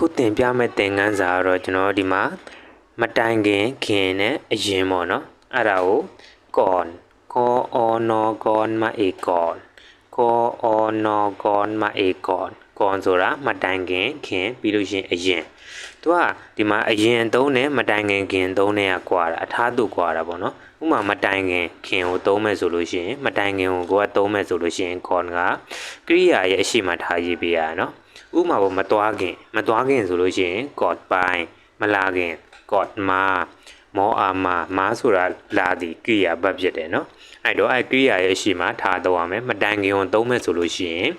ခုတင်ပြမဲ့သင်ခန်းစာကတော့ကျွန်တော်ဒီမှာမတိုင်ခင်ခင်နဲ့အရင်ပေါ့နော်အဲ့ဒါကို con co ono con ma e con co ono con ma e con con ဆိုတာမတိုင်ခင်ခင်ပြီးလို့ရှိရင်အရင်သူကဒီမှာအရင်သုံးနဲ့မတိုင်ခင်ခင်သုံးနဲ့ကကွာတာအထားသူကွာတာပေါ့နော်ဥမာမတိုင်ခင်ခင်ကိုသုံးမဲ့ဆိုလို့ရှိရင်မတိုင်ခင်ကိုကိုကသုံးမဲ့ဆိုလို့ရှိရင် con ကကရိယာရဲ့အရှိမထားရေးပေးရနော် ဥမာပေါ့မသွားခင်မသွားခင်ဆိုလို့ရှိရင် got ပိုင်းမလာခင် got မာမောအာမာမာဆိုတာလာသည်ကိရိယာဘတ်ဖြစ်တယ်နော်အဲ့တော့အဲ့ကိရိယာရဲ့အရှိမထားတော့ရမယ်မတိုင်ခင်ကိုသုံးမဲ့ဆိုလို့ရှိရင်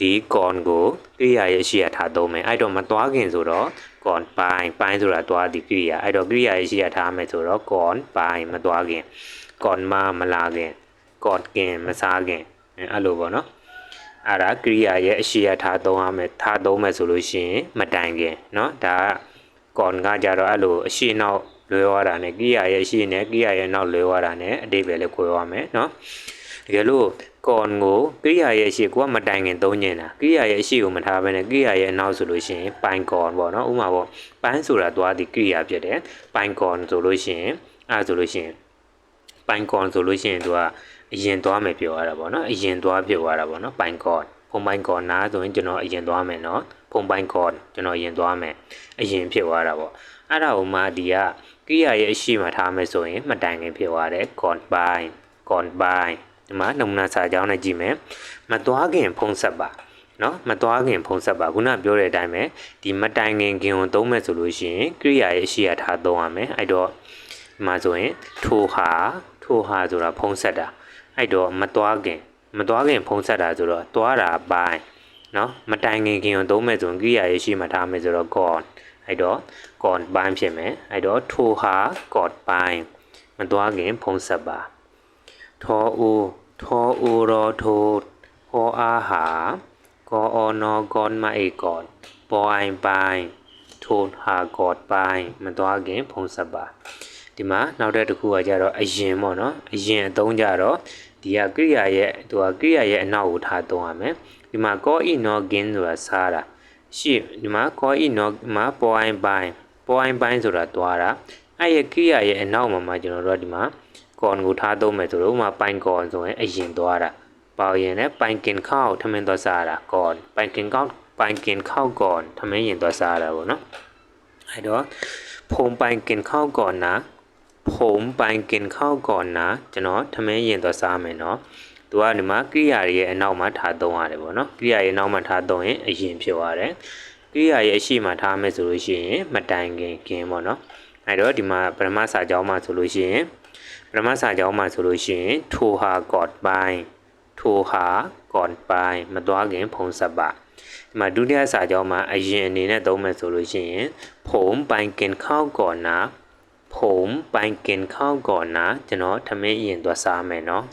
ဒီ con ကိုကိရိယာရဲ့အရှိရထားသုံးမယ်အဲ့တော့မသွားခင်ဆိုတော့ con ပိုင်းပိုင်းဆိုတာသွားသည်ကိရိယာအဲ့တော့ကိရိယာရဲ့အရှိရထားမယ်ဆိုတော့ con ပိုင်းမသွားခင် con မာမလာခင် got ခင်မစားခင်အဲ့လိုပေါ့နော် အဲ့ဒါကရိယာရဲ့အရှိရထားသုံးရမယ်ထားသုံးမယ်ဆိုလို့ရှိရင်မတိုင်ခင်เนาะဒါကကွန်ကကြတော့အဲ့လိုအရှိနောက်လွဲသွားတာ ਨੇ ကရိယာရဲ့အရှိနဲ့ကရိယာရဲ့နောက်လွဲသွားတာ ਨੇ အတိပ္ပယ်လေးကိုရမယ်เนาะတကယ်လို့ကွန်ကိုကရိယာရဲ့အရှိကိုကမတိုင်ခင်သုံးညင်တာကရိယာရဲ့အရှိကိုမထားဘဲနဲ့ကရိယာရဲ့အနောက်ဆိုလို့ရှိရင်ပိုင်ကွန်ပေါ့เนาะဥမာပေါ့ပိုင်းဆိုတာသွားသည်ကရိယာဖြစ်တယ်ပိုင်ကွန်ဆိုလို့ရှိရင်အဲ့ဆိုလို့ရှိရင်ပိုင်ကွန်ဆိုလို့ရှိရင်သူက အရင်သွားမယ်ပြောရတာပေါ့နော်အရင်သွားပြောရတာပေါ့နော်ပိုင်ကော့ဖုန်ပိုင်ကော်နာဆိုရင်ကျွန်တော်အရင်သွားမယ်နော်ဖုန်ပိုင်ကော်ကျွန်တော်အရင်သွားမယ်အရင်ဖြစ်သွားတာပေါ့အဲ့ဒါဟိုမှာဒီကကိယာရဲ့အရှိမထားမယ်ဆိုရင်မတိုင်ခင်ဖြစ်သွားတယ် gone by gone by ဒီမှာနမူနာစာကြောင်းနဲ့ကြည့်မယ်မသွားခင်ဖုံးဆက်ပါနော်မသွားခင်ဖုံးဆက်ပါခုနပြောတဲ့အတိုင်းပဲဒီမတိုင်ခင်ခင်ကိုသုံးမယ်ဆိုလို့ရှိရင်ကိရိယာရဲ့အရှိရထားသုံးရမယ်အဲ့တော့ဒီမှာဆိုရင်ထိုဟာထိုဟာဆိုတာဖုံးဆက်တာ အဲ့တော့မသွားခင်မသွားခင်ဖုံးဆက်တာဆိုတော့သွားတာပိုင်းနော်မတိုင်ခင်ခင်ကိုသုံးမယ်ဆိုရင်ကိရိယာရဲ့ရှိမှထားမယ်ဆိုတော့ gone အဲ့တော့ gone ပိုင်းဖြစ်မယ်အဲ့တော့ထိုဟာ got ပိုင်းမသွားခင်ဖုံးဆက်ပါထောဦးထောဦးရောထိုဟောအားဟာကောအောနောဂွန်မအေကွန်ပေါ်အိုင်ပိုင်းထိုဟာဂေါ်ပိုင်းမသွားခင်ဖုံးဆက်ပါဒီမှာနောက်တဲ့တစ်ခုကကြတော့အရင်ပေါ့နော်အရင်အသုံးကြတော့ ဒီကကိရိယာရဲ့သူကကိရိယာရဲ့အနောက်ကိုထားသုံးရမယ်ဒီမှာကောအီနောဂင်းဆိုတာစားတာရှေ့ဒီမှာကောအီနောမှာပေါ်အိုင်ပိုင်းပေါ်အိုင်ပိုင်းဆိုတာသွားတာအဲ့ရဲ့ကိရိယာရဲ့အနောက်မှာမှကျွန်တော်တို့ကဒီမှာကွန်ကိုထားသုံးမယ်ဆိုတော့ဥမာပိုင်ကွန်ဆိုရင်အရင်သွားတာပေါ့ရင်လည်းပိုင်ကင်ခောက်ထမင်းသွားစားတာကွန်ပိုင်ကင်ခောက်ပိုင်ကင်ခောက်ကွန်ထမင်းရင်သွားစားတာပေါ့နော်အဲ့တော့ဖုံပိုင်ကင်ခောက်ကွန် ဖုံပိုင်ကင်ခေါကောနာကျွန်တော်ထမင်းရင်သွားစားမယ်နော်သူကဒီမှာကိရိယာရဲ့အနောက်မှာထားသုံးရတယ်ပေါ့နော်ကိရိယာရဲ့နောက်မှာထားသုံးရင်အရင်ဖြစ်သွားတယ်ကိရိယာရဲ့အရှိမှာထားမယ်ဆိုလို့ရှိရင်မတိုင်ခင်ခင်ပေါ့နော်အဲတော့ဒီမှာပရမစာကြောင်းမှာဆိုလို့ရှိရင်ပရမစာကြောင်းမှာဆိုလို့ရှိရင်ထိုဟာကော့ပိုင်ထိုဟာကော့ပိုင်မသွားခင်ဖုံစပ်ပါဒီမှာဒုတိယစာကြောင်းမှာအရင်အနေနဲ့သုံးမယ်ဆိုလို့ရှိရင်ဖုံပိုင်ကင်ခေါကောနာ ผมไปกินข้าวก่อนนะကျွန်တော်ထမင်းရင်သွားစားမယ်เนาะ